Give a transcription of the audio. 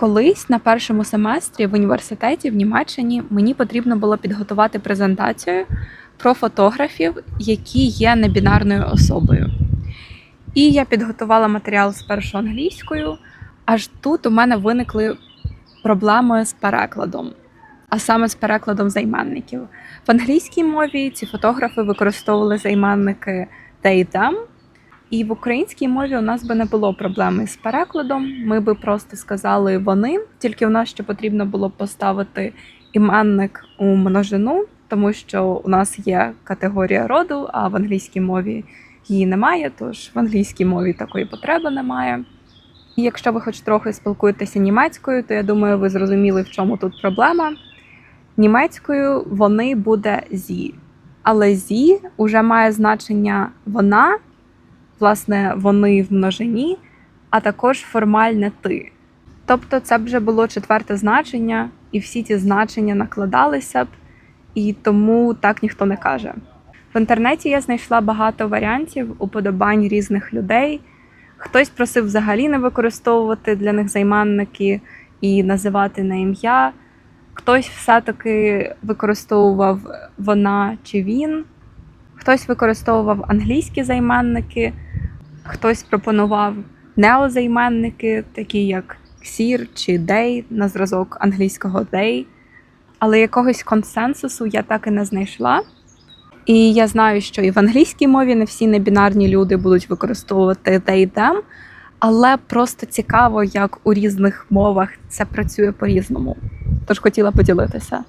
Колись на першому семестрі в університеті в Німеччині мені потрібно було підготувати презентацію про фотографів, які є небінарною особою. І я підготувала матеріал спершу англійською, аж тут у мене виникли проблеми з перекладом, а саме з перекладом займенників. В англійській мові ці фотографи використовували займенники they, them, і в українській мові у нас би не було проблеми з перекладом. Ми би просто сказали вони, тільки у нас ще потрібно було поставити іменник у множину, тому що у нас є категорія роду, а в англійській мові її немає, тож в англійській мові такої потреби немає. І якщо ви хоч трохи спілкуєтеся німецькою, то я думаю, ви зрозуміли, в чому тут проблема. Німецькою вони буде зі, але зі вже має значення вона, власне, вони в множині, а також формальне ти. Тобто це б вже було четверте значення, і всі ці значення накладалися б, і тому так ніхто не каже. В інтернеті я знайшла багато варіантів уподобань різних людей. Хтось просив взагалі не використовувати для них займенники і називати на ім'я. Хтось все-таки використовував вона чи він, хтось використовував англійські займенники, хтось пропонував неозайменники, такі як ксір чи дей на зразок англійського they. Але якогось консенсусу я так і не знайшла. І я знаю, що і в англійській мові не всі небінарні люди будуть використовувати they, them, але просто цікаво, як у різних мовах це працює по-різному. Тож хотіла поділитися.